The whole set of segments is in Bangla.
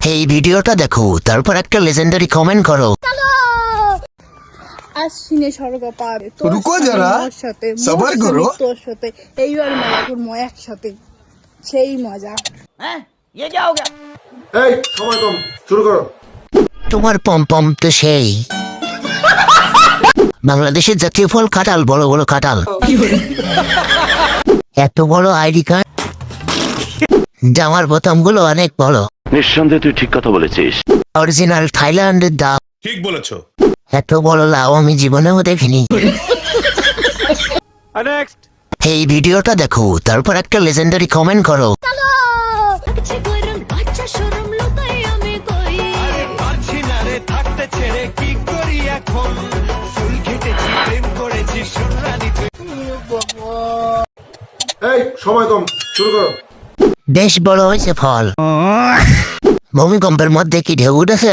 এই ভিডিওটা দেখো তারপর একটা লেজেন্ডারি কমেন্ট করো। আশ্বিনে স্বর্গ পার রুকো যারা, সাথে সবার করো। তোর সাথে এইবার মেলা করব একসাথে সেই মজা। এই সময় কম শুরু করো। তোমার পম পম তো সেই। বাংলাদেশের জাতীয় ফল কাঁঠাল বড় বড় কাঁঠাল। এত বড় আইডি কার্ড? জামার বোতামগুলো অনেক বড়। নিঃসন্দেহে তুই ঠিক কথা বলেছিস। অরিজিনাল থাইল্যান্ডের দা ঠিক বলেছ। এত বড় লাউ আমি জীবনেও দেখিনি। এই ভিডিওটা দেখো তারপর একটা লেজেন্ডারি কমেন্ট করো। এই সময় কম শুরু করো। বেশ বড় হয়েছে ফল। ভূমিকম্পের মধ্যে কি ঢেউ উঠেছে?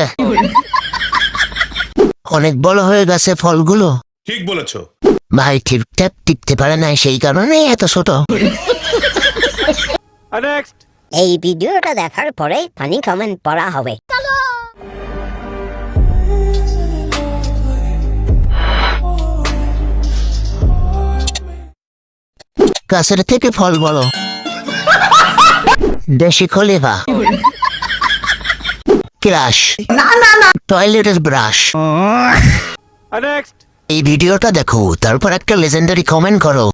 অনেক বড় হয়ে গেছে ফলগুলো। ঠিক বলেছ। ভাই ঠিকঠাক টিপতে পারে না সেই কারণে এত ছোট। এই ভিডিওটা দেখার পরে ফানি কমেন্ট পড়া হবে। গাছের থেকে ফল বড় দেশি খলিফা। ক্রাশ। টয়লেটের ব্রাশ। এই ভিডিওটা দেখো তারপর একটা লেজেন্ডারি কমেন্ট করো।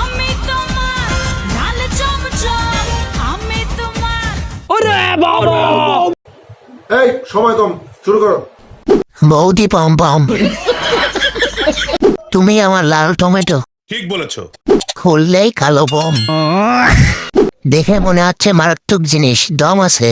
আমি তোমার লাল চমচম আমি তোমার এই সময় কম শুরু করো। বৌদি পম পম। তুমি আমার লাল টমেটো। ঠিক বলেছ। খুললেই কালো বম। দেখে মনে হচ্ছে মারাত্মক জিনিস দম আছে।